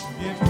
Yeah.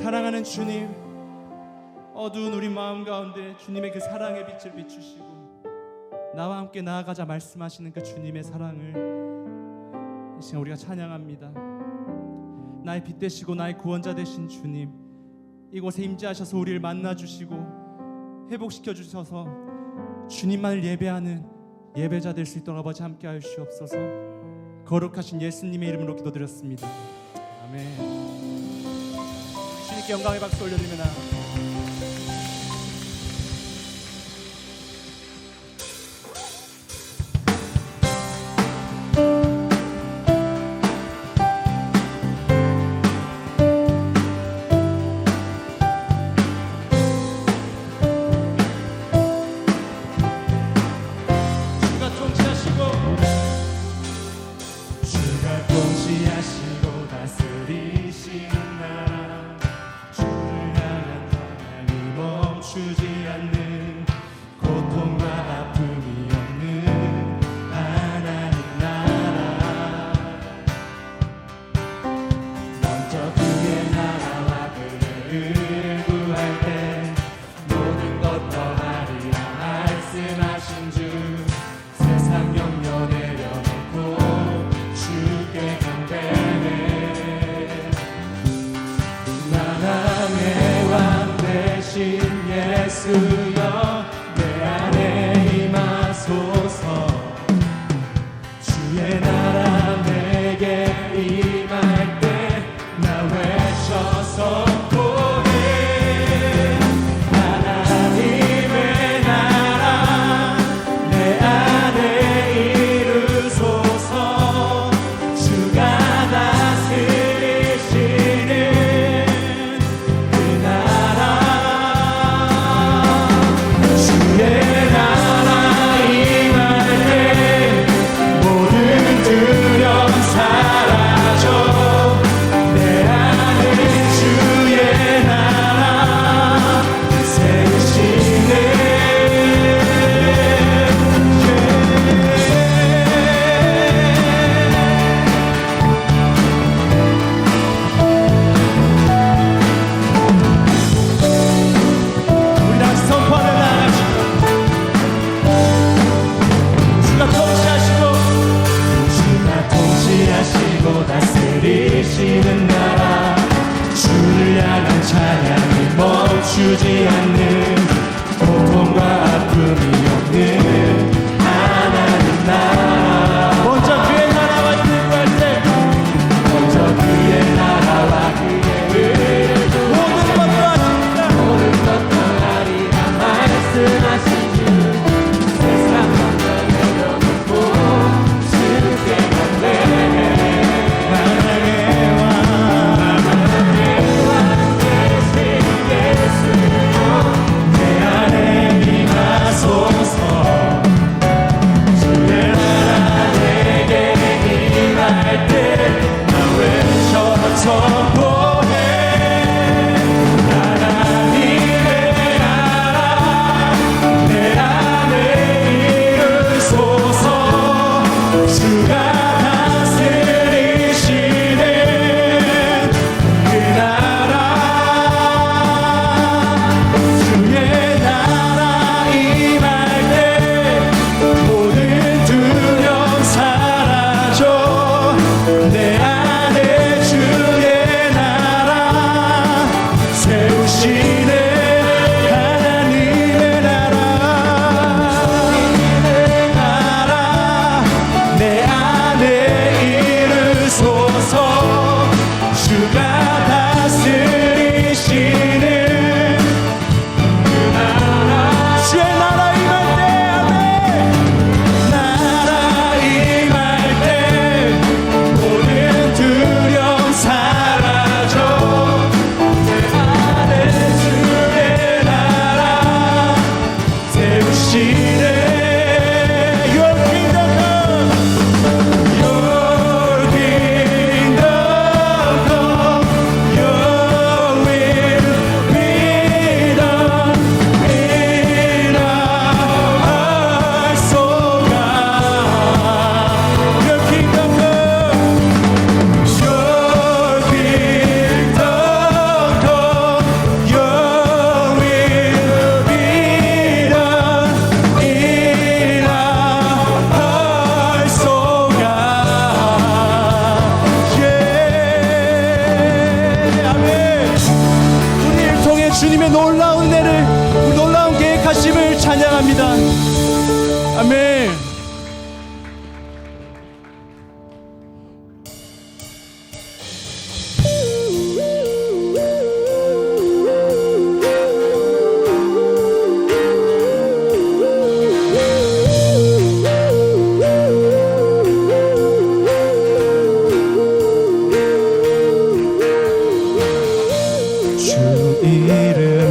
사랑하는 주님, 어두운 우리 마음 가운데 주님의 그 사랑의 빛을 비추시고 나와 함께 나아가자 말씀하시는 그 주님의 사랑을 이 시간 우리가 찬양합니다. 나의 빛 되시고 나의 구원자 되신 주님, 이곳에 임재하셔서 우리를 만나 주시고 회복시켜 주셔서 주님만을 예배하는 예배자 될 수 있도록 아버지 함께 하여 주옵소서. 거룩하신 예수님의 이름으로 기도드렸습니다. 아멘. 영광의 박수 올려드립니다. good.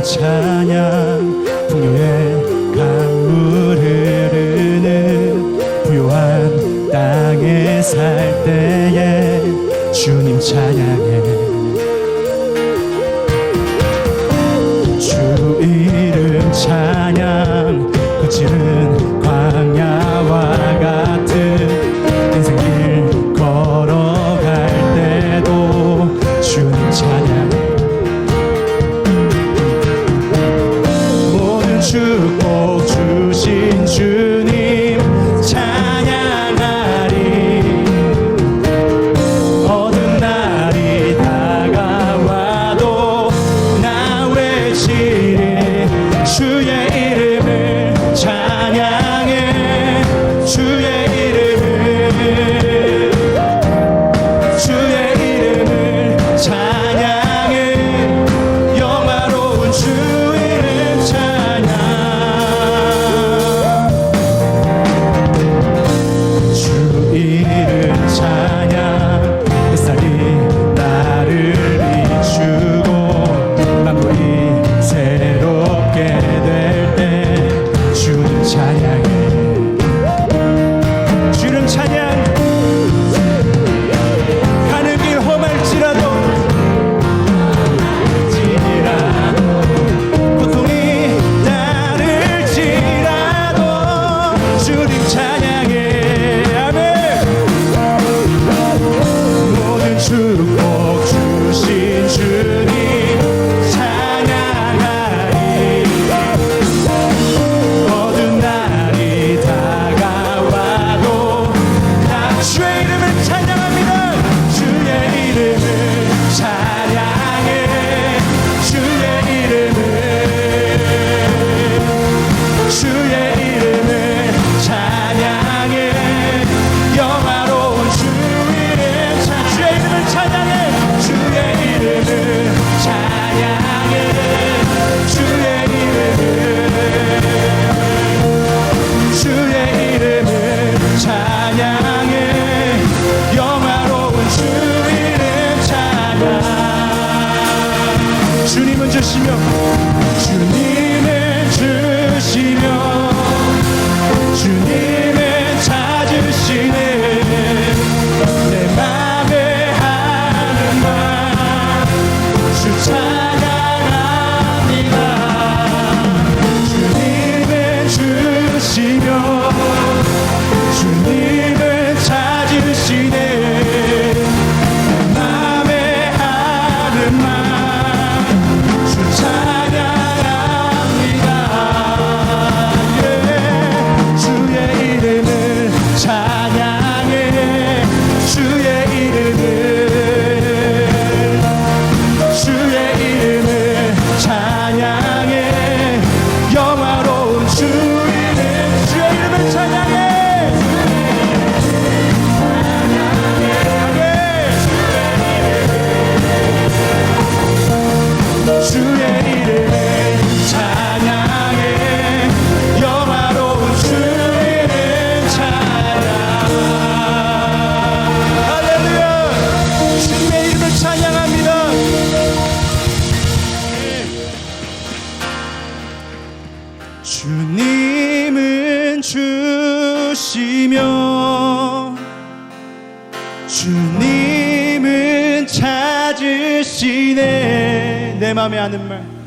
찬양 풍요의 강물 흐르는 부요한 땅에 살 때에 주님 찬양. around in.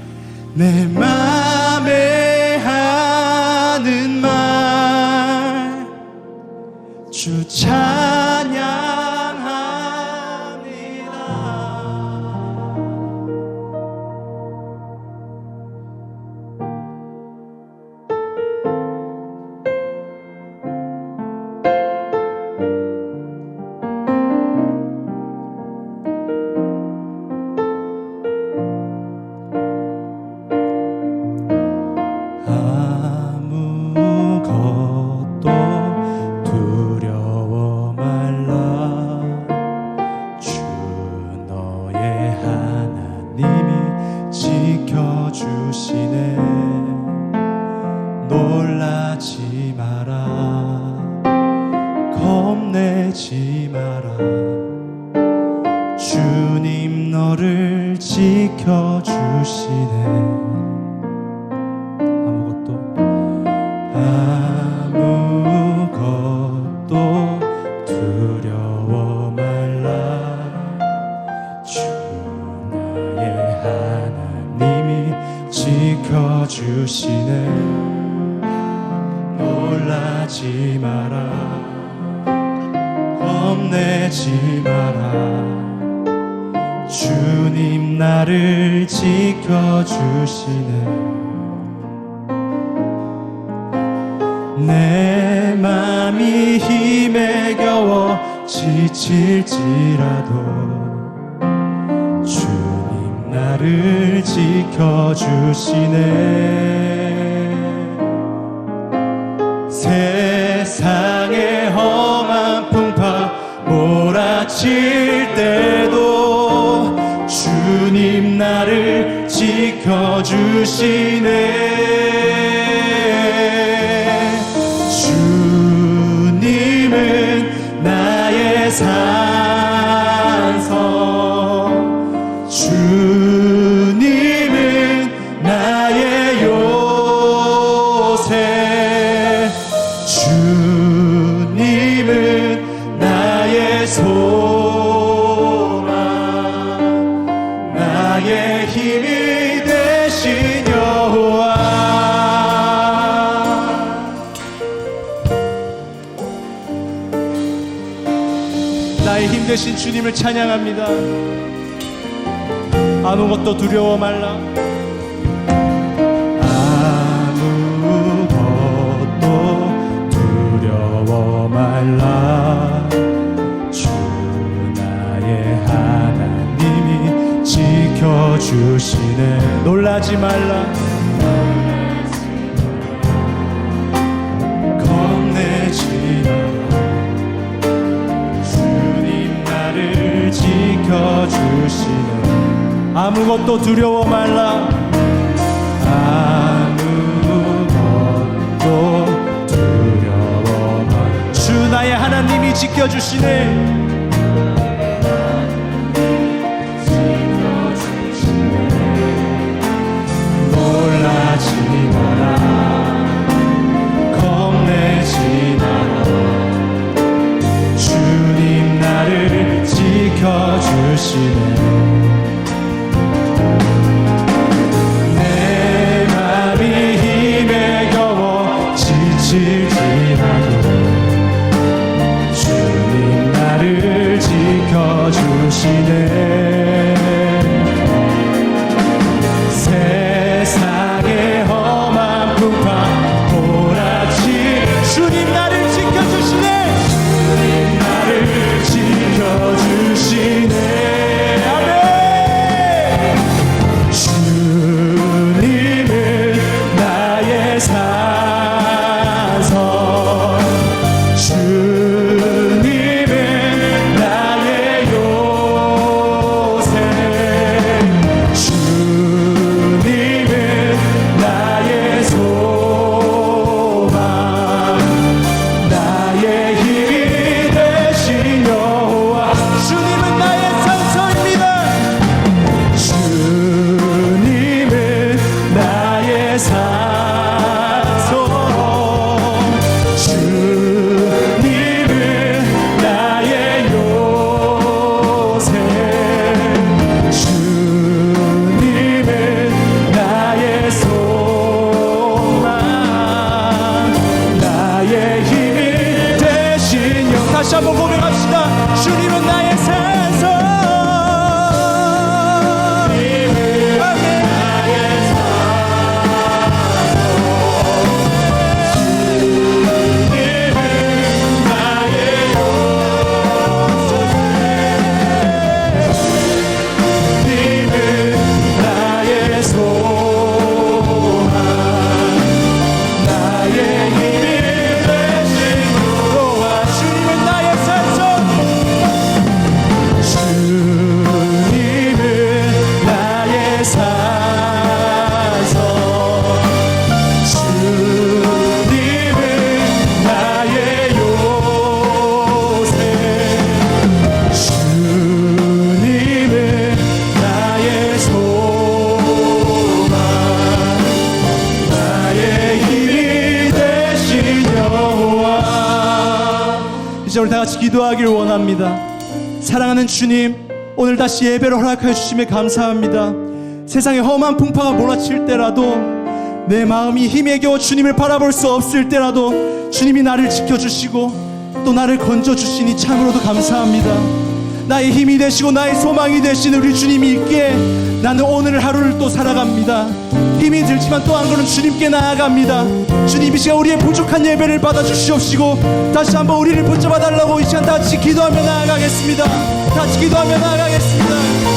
부르실 때도 주님 나를 지켜주시네. 되신 주님을 찬양합니다. 아무것도 두려워 말라. 아무것도 두려워 말라. 주 나의 하나님이 지켜주시네. 놀라지 말라. 지켜주시는 아무것도 두려워 말라. 아무것도 두려워 말라 주 나의 하나님이 지켜주시네. 사랑하는 주님 오늘 다시 예배를 허락하여 주심에 감사합니다. 세상에 험한 풍파가 몰아칠 때라도 내 마음이 힘에 겨워 주님을 바라볼 수 없을 때라도 주님이 나를 지켜주시고 또 나를 건져주시니 참으로도 감사합니다 나의 힘이 되시고 나의 소망이 되신 우리 주님이 있기에 나는 오늘 하루를 또 살아갑니다. 힘이 들지만 또 한 걸음 주님께 나아갑니다. 주님 이 시간 우리의 부족한 예배를 받아주시옵시고 다시 한번 우리를 붙잡아 달라고 이 시간 다 같이 기도하며 나아가겠습니다. 다 같이 기도하며 나아가겠습니다